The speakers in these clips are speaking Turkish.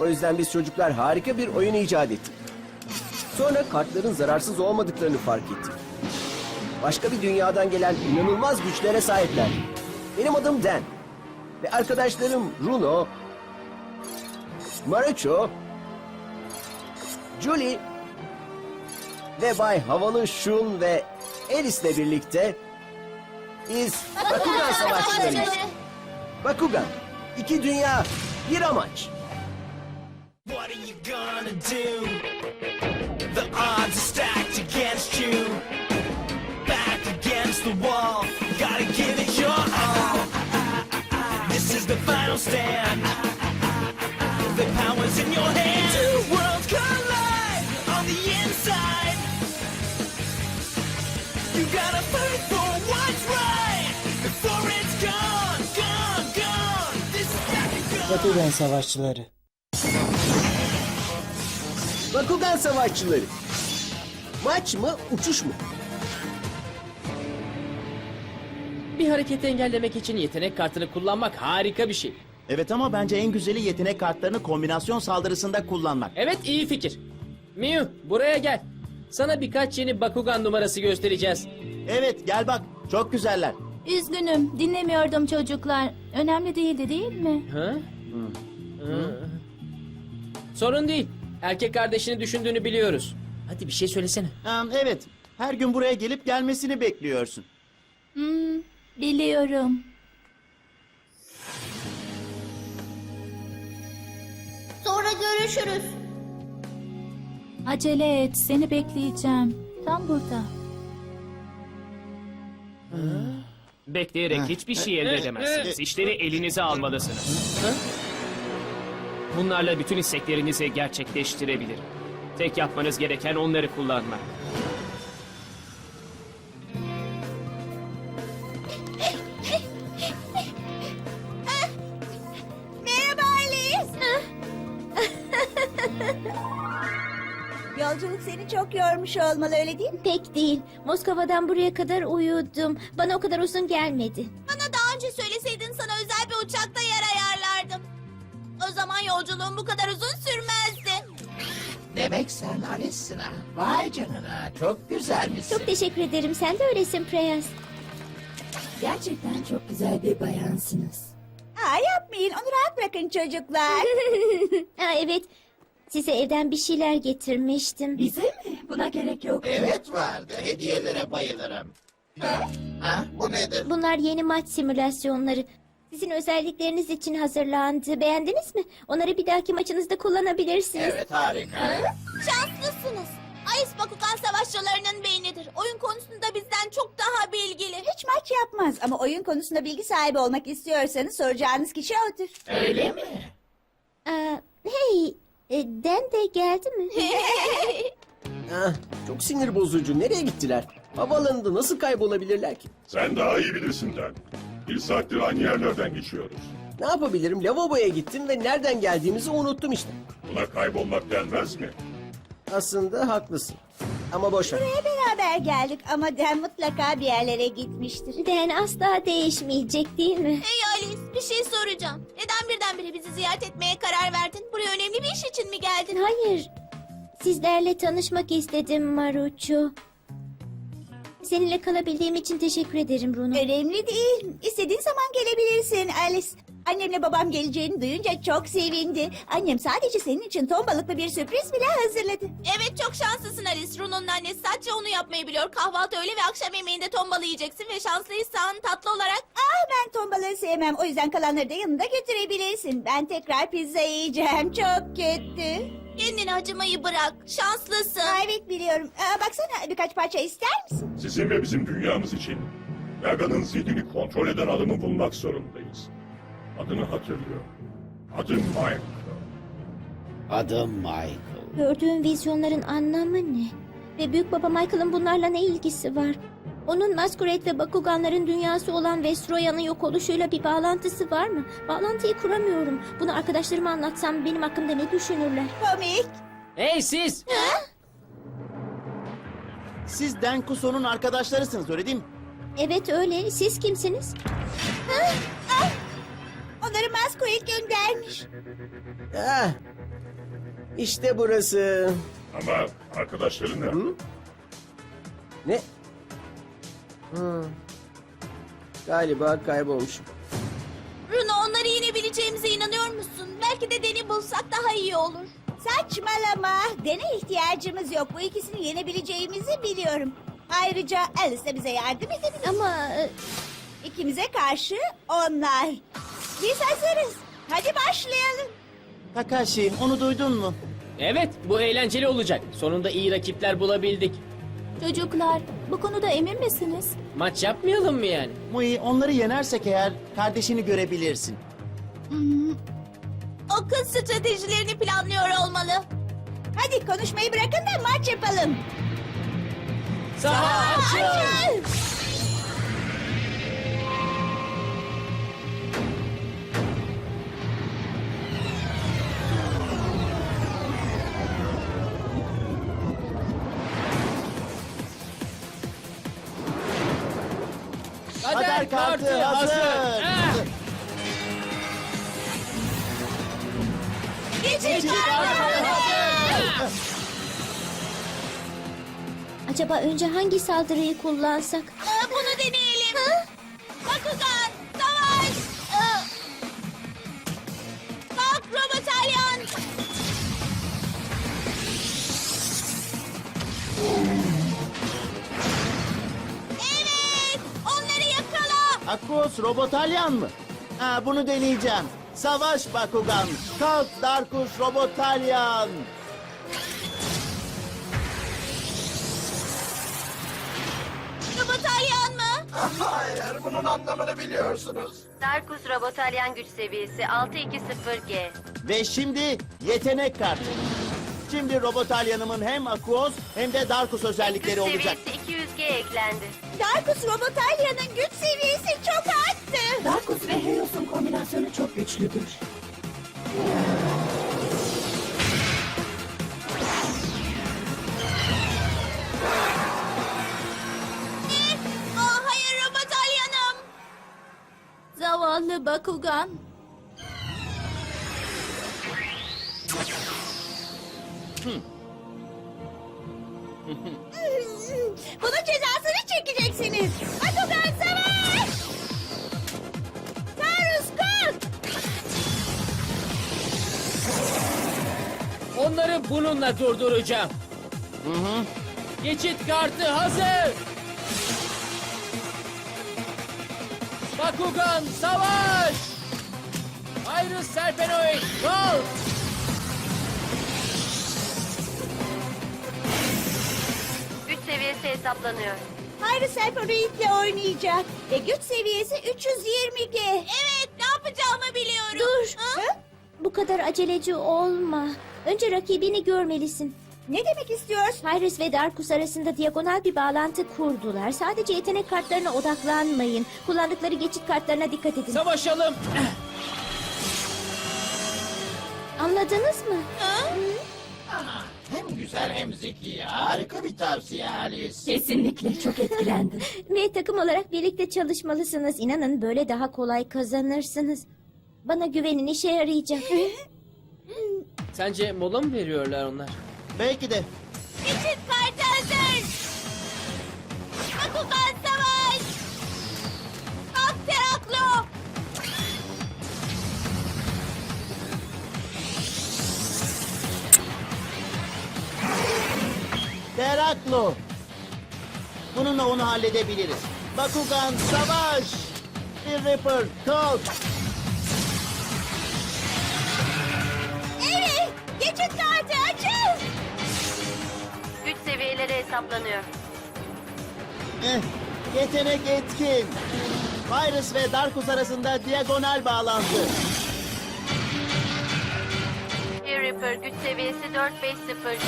O yüzden biz çocuklar harika bir oyun icat ettik. Sonra kartların zararsız olmadıklarını fark ettik. Başka bir dünyadan gelen inanılmaz güçlere sahipler. Benim adım Dan. Ve arkadaşlarım Bruno, Marucho, Julie ve Bay Havalı Şun ve Alice'le birlikte biz Bakugan Savaşçılarıyız. Bakugan, iki dünya, bir amaç. Gonna do? The odds are stacked against you. Back against the wall, gotta give it your all. This is the final stand. The power's in your hand. Two worlds collide on the inside. You gotta fight for what's right before it's gone, gone, gone. This is. Bakugan Savaşçıları. Bakugan Savaşçıları. Maç mı, uçuş mu? Bir hareketi engellemek için yetenek kartını kullanmak harika bir şey. Evet ama bence en güzeli yetenek kartlarını kombinasyon saldırısında kullanmak. Evet iyi fikir. Miu buraya gel. Sana birkaç yeni Bakugan numarası göstereceğiz. Evet gel bak çok güzeller. Üzgünüm, dinlemiyordum çocuklar. Önemli değildi değil mi? Ha? Hı. Sorun değil. Erkek kardeşini düşündüğünü biliyoruz. Hadi bir şey söylesene. Ha, evet her gün buraya gelip gelmesini bekliyorsun. Hmm, biliyorum. Sonra görüşürüz. Acele et, seni bekleyeceğim. Tam burada. Bekleyerek hiçbir şey elde edemezsiniz. İşleri elinize almalısınız. Bunlarla bütün isteklerinizi gerçekleştirebilirim. Tek yapmanız gereken onları kullanmak. Merhaba Alice. Yolculuk seni çok yormuş olmalı öyle değil mi? Pek değil. Moskova'dan buraya kadar uyudum. Bana o kadar uzun gelmedi. Zaman yolculuğun bu kadar uzun sürmezdi. Demek sen Alice'sin ha. Vay canına çok güzelmişsin. Çok teşekkür ederim. Sen de öylesin Preyas. Gerçekten çok güzel bir bayansınız. Aa, yapmayın onu rahat bırakın çocuklar. Ha, evet. Size evden bir şeyler getirmiştim. Bize mi? Buna gerek yok. Evet vardı. Hediyelere bayılırım. Ha? ha? Bu nedir? Bunlar yeni maç simülasyonları. Sizin özellikleriniz için hazırlandı. Beğendiniz mi? Onları bir dahaki maçınızda kullanabilirsiniz. Evet harika. Şanslısınız. Ice Bakugan savaşçılarının beynidir. Oyun konusunda bizden çok daha bilgili. Hiç maç yapmaz ama oyun konusunda bilgi sahibi olmak istiyorsanız soracağınız kişi odur. Öyle mi? Aa, hey, e, Den de geldi mi? Ah, çok sinir bozucu. Nereye gittiler? Havaalanında nasıl kaybolabilirler ki? Sen daha iyi bilirsin Dan. Bir saattir aynı yerlerden geçiyoruz. Ne yapabilirim? Lavaboya gittim ve nereden geldiğimizi unuttum işte. Buna kaybolmak denmez mi? Aslında haklısın. Ama boş ver. Buraya beraber geldik ama Den mutlaka bir yerlere gitmiştir. Den asla değişmeyecek değil mi? Hey Alice bir şey soracağım. Neden birdenbire bizi ziyaret etmeye karar verdin? Buraya önemli bir iş için mi geldin? Hayır. Sizlerle tanışmak istedim Maruço. Seninle kalabildiğim için teşekkür ederim Bruno. Önemli değil. İstediğin zaman gelebilirsin Alice. Annemle babam geleceğini duyunca çok sevindi. Annem sadece senin için ton balıklı bir sürpriz bile hazırladı. Evet çok şanslısın Alice. Runo'nun annesi sadece onu yapmayı biliyor. Kahvaltı öğle ve akşam yemeğinde ton balığı yiyeceksin ve şanslıysan tatlı olarak... Ah ben ton balığı sevmem. O yüzden kalanları da yanında götürebilirsin. Ben tekrar pizza yiyeceğim. Çok kötü. Kendine acımayı bırak. Şanslısın. evet biliyorum. Aa, baksana birkaç parça ister misin? Sizin ve bizim dünyamız için Yaga'nın zihnini kontrol eden adamı bulmak zorundayız. Adını hatırlıyorum. Adı Michael. Adım Michael. Gördüğüm vizyonların anlamı ne? Ve büyük baba Michael'ın bunlarla ne ilgisi var? Onun Masquerade ve Bakuganların dünyası olan Vestroya'nın yok oluşuyla bir bağlantısı var mı? Bağlantıyı kuramıyorum. Bunu arkadaşlarıma anlatsam benim hakkımda ne düşünürler? Komik. Hey siz! Siz Dan Kuso'nun arkadaşlarısınız öyle değil mi? Evet öyle. Siz kimsiniz? Onları Masquerade göndermiş. Ah, İşte burası. Ama arkadaşların nerede? Ne? Galiba kaybolmuşum. Bruno onları yenebileceğimize inanıyor musun? Belki de Den'i bulsak daha iyi olur. Saçmalama. Dene ihtiyacımız yok. Bu ikisini yenebileceğimizi biliyorum. Ayrıca Alice de bize yardım edebilir. Ama e, İkimize karşı onlar. Biz hazırız. Hadi başlayalım. Kakashi onu duydun mu? Evet, bu eğlenceli olacak. Sonunda iyi rakipler bulabildik. Çocuklar, bu konuda emin misiniz? Maç yapmayalım mı yani? Mui onları yenersek eğer kardeşini görebilirsin. O kız stratejilerini planlıyor olmalı. Hadi konuşmayı bırakın da maç yapalım. Saha açıl! Kartı hazır. Ah! Geçit acaba önce hangi saldırıyı kullansak? Akos Robotalyan mı? Ha, bunu deneyeceğim. Savaş Bakugan. Kalk Darkus Robotalyan. Robotalyan mı? Hayır, bunun anlamını biliyorsunuz. Darkus Robotalyan güç seviyesi 620G. Ve şimdi yetenek kartı. Şimdi Robotalyan'ımın hem Akos hem de Darkus özellikleri Güç olacak. seviyesi 200G eklendi. Darkus Robotalya'nın güç seviyesi çok arttı. Darkus ve Helios'un kombinasyonu çok güçlüdür. Aa, hayır Robotalyan'ım. Zavallı Bakugan. Durduracağım. Geçit kartı hazır. Bakugan savaş. Iris Serpenoid kalk. Güç seviyesi hesaplanıyor. Hayri Serporoid'le oynayacak. Ve güç seviyesi 320G. Evet ne yapacağımı biliyorum. Dur. Ha? Bu kadar aceleci olma. Önce rakibini görmelisin. Ne demek istiyorsun? Pyrus ve Darkus arasında diagonal bir bağlantı kurdular. Sadece yetenek kartlarına odaklanmayın. Kullandıkları geçit kartlarına dikkat edin. Savaşalım. Anladınız mı? Hem güzel hem zeki. Harika bir tavsiye Alice. Kesinlikle çok etkilendim. Ve takım olarak birlikte çalışmalısınız. İnanın böyle daha kolay kazanırsınız. Bana güvenin işe yarayacak. Sence mola mı veriyorlar onlar? Belki de. Geçit kartı hazır. Bakugan savaş! Kalk Teraklo! Teraklo. Bununla onu halledebiliriz. Bakugan savaş. Bir Ripper kalk. Hesaplanıyor. Eh, yetenek etkin. Virus ve Darkus arasında diagonal bağlantı. Reaper güç seviyesi 450G.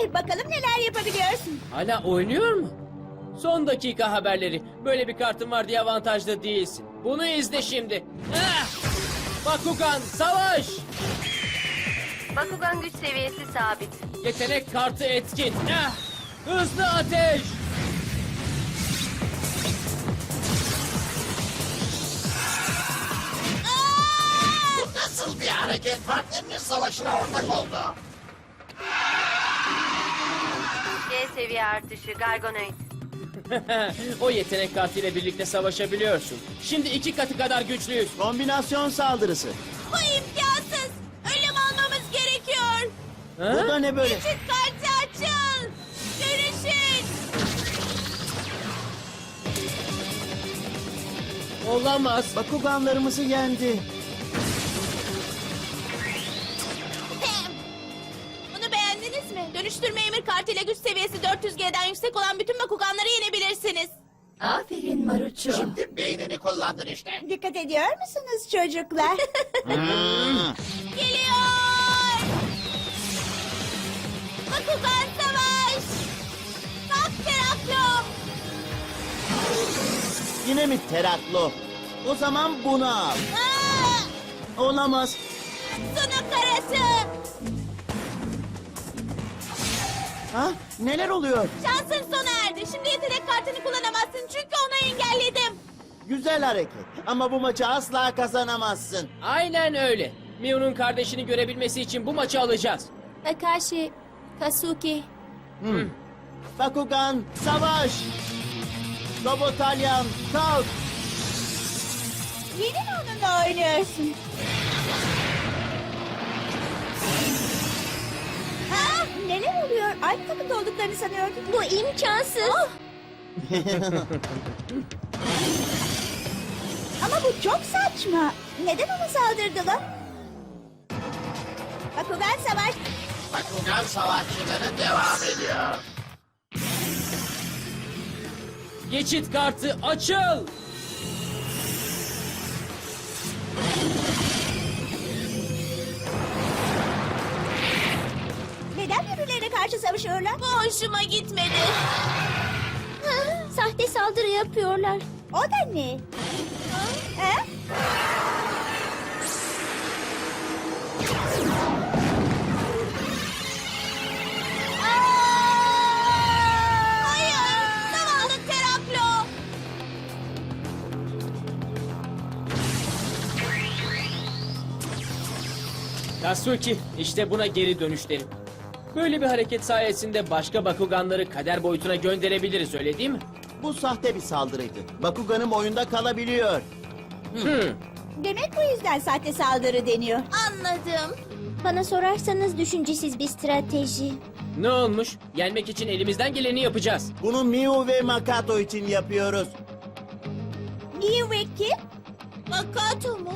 Hadi bakalım neler yapabiliyorsun. Hala oynuyor mu? Son dakika haberleri. Böyle bir kartın var diye avantajlı değilsin. Bunu izle şimdi. Ah! Bakugan savaş! Bakugan güç seviyesi sabit. Yetenek kartı etkin. Ah! Hızlı ateş! Nasıl bir hareket partnerinin savaşına ortak oldu? C seviye artışı Gargonoid. o yetenek kartıyla birlikte savaşabiliyorsun. Şimdi iki katı kadar güçlüyüz. Kombinasyon saldırısı. Bu imkansız. Ölüm almamız gerekiyor. Ha? Bu da ne böyle? Geçit kartı açıl. Görüşün. Olamaz. Bakuganlarımızı yendi. 400 G'den yüksek olan bütün Bakuganları yenebilirsiniz. Aferin Maruço. Şimdi beynini kullandın işte. Dikkat ediyor musunuz çocuklar? Hmm. Geliyor! Bakugan savaş! Kalk Teraklo! Yine mi Teraklo? O zaman bunu al. Aa! Olamaz. Sunu karası! Ha? Neler oluyor? Şansın sona erdi. Şimdi yetenek kartını kullanamazsın çünkü onu engelledim. Güzel hareket. Ama bu maçı asla kazanamazsın. Aynen öyle. Mio'nun kardeşini görebilmesi için bu maçı alacağız. Takashi, Kasuki. Bakugan, savaş! Robotalyan, kalk! Yine mi onunla oynuyorsun? Aynı takımda olduklarını sanıyordum. Bu imkansız. Ama bu çok saçma. Neden ona saldırdılar? Bakugan savaş. Bakugan savaşçıları devam ediyor. Geçit kartı açıl! Karşı savaşıyorlar? Bu hoşuma gitmedi. Sahte saldırı yapıyorlar. O da ne? Ha? Hayır! Zavallı Teraklo! Kasuki, işte buna geri dönüşlerim. Böyle bir hareket sayesinde başka Bakuganları kader boyutuna gönderebiliriz öyle değil mi? Bu sahte bir saldırıydı. Bakuganım oyunda kalabiliyor. Hmm. Demek bu yüzden sahte saldırı deniyor. Anladım. Bana sorarsanız düşüncesiz bir strateji. Ne olmuş? Yenmek için elimizden geleni yapacağız. Bunu Miu ve Makato için yapıyoruz. Miu ve kim? Makato mu?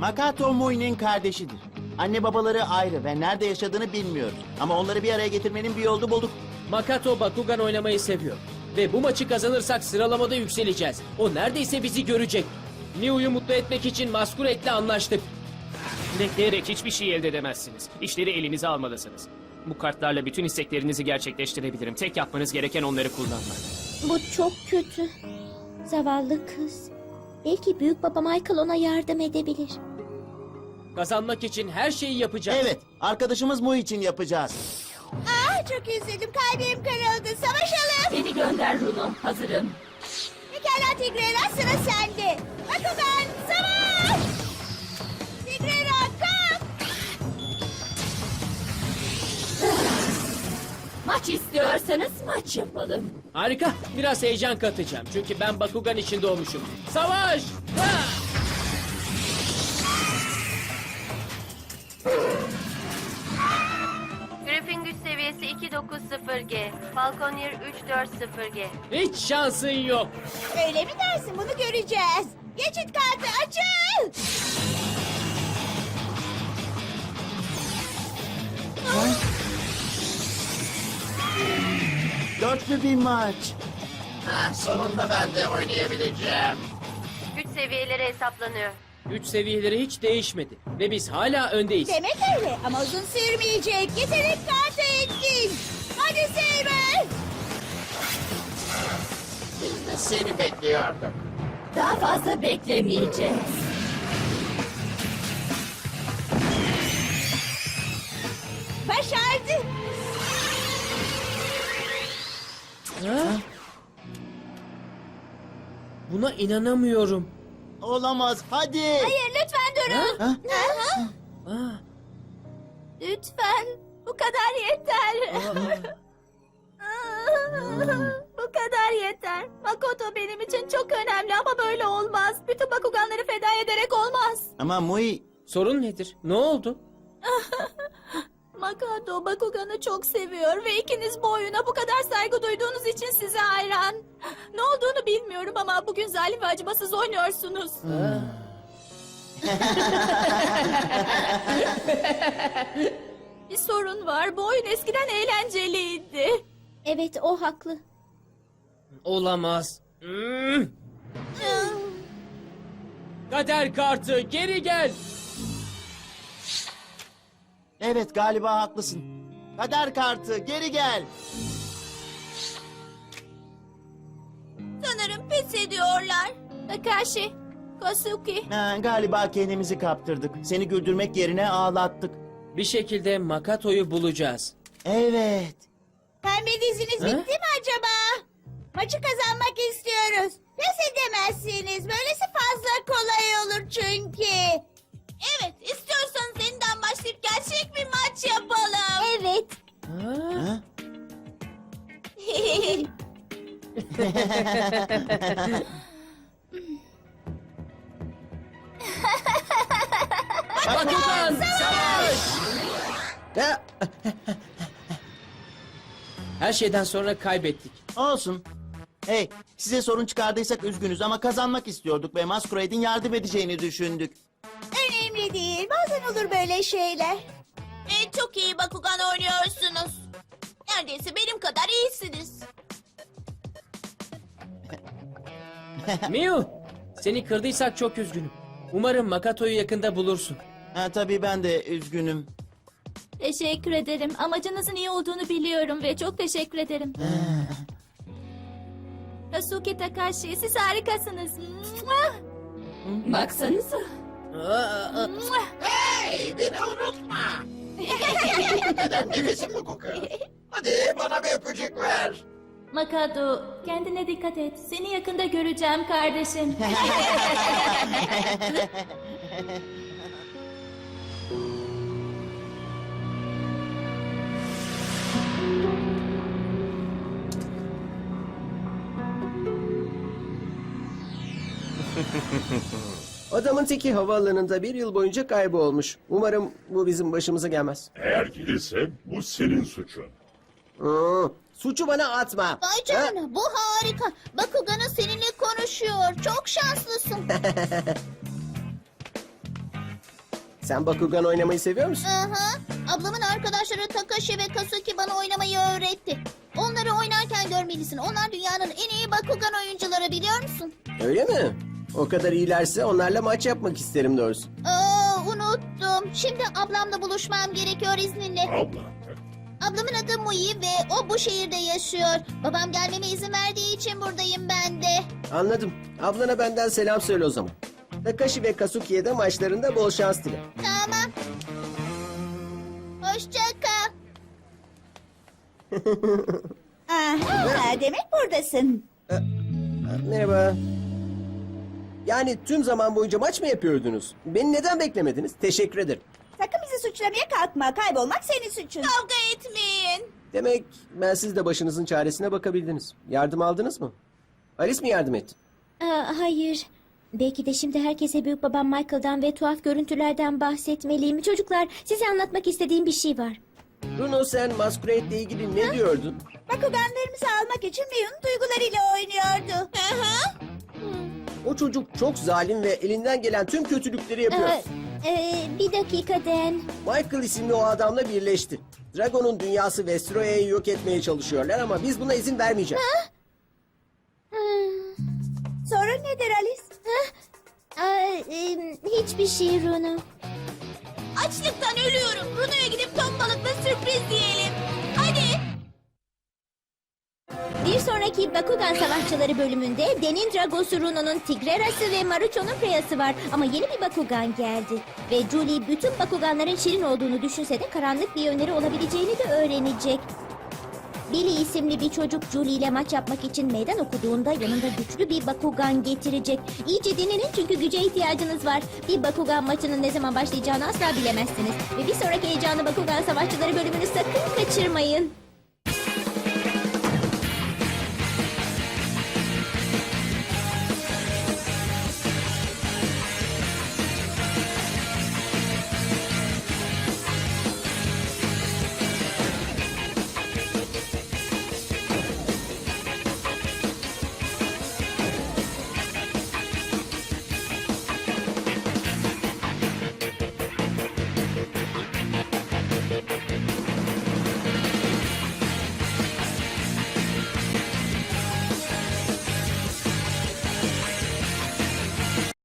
Makato Mui'nin kardeşidir. Anne babaları ayrı ve nerede yaşadığını bilmiyoruz. Ama onları bir araya getirmenin bir yolunu bulduk. Makato Bakugan oynamayı seviyor. Ve bu maçı kazanırsak sıralamada yükseleceğiz. O neredeyse bizi görecek. Miu'yu mutlu etmek için Maskuret'le anlaştık. Bekleyerek hiçbir şey elde edemezsiniz. İşleri elinize almalısınız. Bu kartlarla bütün isteklerinizi gerçekleştirebilirim. Tek yapmanız gereken onları kullanmak. Bu çok kötü. Zavallı kız. Belki büyük baba Michael ona yardım edebilir. Kazanmak için her şeyi yapacağız. Evet, arkadaşımız Mu için yapacağız. Aa, çok üzüldüm. Kalbim kırıldı. Savaşalım. Beni gönder Runo. Hazırım. Pekala Tigrera sıra sende. Bakugan savaş! Tigrera kalk! Maç istiyorsanız maç yapalım. Harika. Biraz heyecan katacağım. Çünkü ben Bakugan için doğmuşum. Savaş! Ha! 290G. Falconeer 340G. Hiç şansın yok. Öyle mi dersin? Bunu göreceğiz. Geçit kartı açıl! Dörtlü bir maç. Ha, sonunda ben de oynayabileceğim. Güç seviyeleri hesaplanıyor. Güç seviyeleri hiç değişmedi. Ve biz hala öndeyiz. Demek öyle ama uzun sürmeyecek. Yetenek kartı etkin. Hadi Saber! seni bekliyordum. Daha fazla beklemeyeceğiz. Başardı. Buna inanamıyorum. Olamaz. Hadi. Hayır lütfen durun. Ha? Aa, Lütfen. Bu kadar yeter. Bu kadar yeter. Makoto benim için çok önemli ama böyle olmaz. Bütün Bakuganları feda ederek olmaz. Ama Mui sorun nedir? Ne oldu? Makoto Bakugan'ı çok seviyor ve ikiniz bu oyuna bu kadar saygı duyduğunuz için size hayran. Ne olduğunu bilmiyorum ama bugün zalim ve acımasız oynuyorsunuz. Bir sorun var. Bu oyun eskiden eğlenceliydi. Evet o haklı. Olamaz. Hmm. Kader kartı geri gel. evet galiba haklısın. Kader kartı geri gel. Sanırım pes ediyorlar. Takashi, Kosuki. Ha, galiba kendimizi kaptırdık. Seni güldürmek yerine ağlattık. Bir şekilde Makato'yu bulacağız. Evet. Pembe diziniz Ha? bitti mi acaba? Maçı kazanmak istiyoruz. Pes edemezsiniz. Böylesi fazla kolay olur çünkü. Evet, istiyorsanız yeniden başlayıp gerçek bir maç yapalım. Evet. Ha? Ha? Bakugan savaş! Ha, Her şeyden sonra kaybettik. Olsun. Hey, size sorun çıkardıysak üzgünüz ama kazanmak istiyorduk ve Masquerade'in yardım edeceğini düşündük. Önemli değil. Bazen olur böyle şeyler. E, çok iyi Bakugan oynuyorsunuz. Neredeyse benim kadar iyisiniz. Miu, seni kırdıysak çok üzgünüm. Umarım Makato'yu yakında bulursun. Ha, tabii ben de üzgünüm. Teşekkür ederim. Amacınızın iyi olduğunu biliyorum ve çok teşekkür ederim. Kasuki Takashi siz harikasınız. Baksanıza. Aa, Hey beni unutma. Neden nefesim bu kokuyor? Hadi bana bir öpücük ver. Makado kendine dikkat et. Seni yakında göreceğim kardeşim. adamın teki havaalanında bir yıl boyunca kaybolmuş. Umarım bu bizim başımıza gelmez. Eğer gelirse bu senin suçun. Hmm, suçu bana atma. Vay Ha? canına bu harika. Bakugan'ın seninle konuşuyor. Çok şanslısın. Sen Bakugan oynamayı seviyor musun? Aha. Ablamın arkadaşları Takashi ve Kasuki bana oynamayı öğretti. Onları oynarken görmelisin. Onlar dünyanın en iyi Bakugan oyuncuları biliyor musun? Öyle mi? O kadar iyilerse onlarla maç yapmak isterim doğrusu. Aa, unuttum. Şimdi ablamla buluşmam gerekiyor izninle. Abla. Ablamın adı Mui ve o bu şehirde yaşıyor. Babam gelmeme izin verdiği için buradayım ben de. Anladım. Ablana benden selam söyle o zaman. Takashi ve Kasuki'ye de maçlarında bol şans dile. Tamam. Hoşça kal. Aha, demek buradasın. Merhaba. Yani tüm zaman boyunca maç mı yapıyordunuz? Beni neden beklemediniz? Teşekkür ederim. Sakın bizi suçlamaya kalkma. Kaybolmak senin suçun. Kavga etmeyin. Demek ben siz de başınızın çaresine bakabildiniz. Yardım aldınız mı? Alice mi yardım etti? Aa, hayır. Belki de şimdi herkese büyük babam Michael'dan ve tuhaf görüntülerden bahsetmeliyim. Çocuklar size anlatmak istediğim bir şey var. Bruno sen Masquerade ile ilgili ne diyordun? Bakuganlarımızı almak için Miyun duygularıyla oynuyordu. Hı. O çocuk çok zalim ve elinden gelen tüm kötülükleri yapıyor. Ee, e, bir dakika Den. Michael isimli o adamla birleşti. Dragon'un dünyası Vestroya'yı yok etmeye çalışıyorlar ama biz buna izin vermeyeceğiz. Sorun nedir Alice? Hiçbir şey Runo. Açlıktan ölüyorum. Bruno'ya gidip ton balıkla sürpriz diyelim. Hadi. Bir sonraki Bakugan Savaşçıları bölümünde Denin Dragosu Runo'nun Tigrerası ve Marucho'nun Preyası var. Ama yeni bir Bakugan geldi. Ve Julie bütün Bakuganların şirin olduğunu düşünse de karanlık bir yönleri olabileceğini de öğrenecek. Billy isimli bir çocuk Julie ile maç yapmak için meydan okuduğunda yanında güçlü bir Bakugan getirecek. İyice dinlenin çünkü güce ihtiyacınız var. Bir Bakugan maçının ne zaman başlayacağını asla bilemezsiniz. Ve bir sonraki heyecanlı Bakugan Savaşçıları bölümünü sakın kaçırmayın.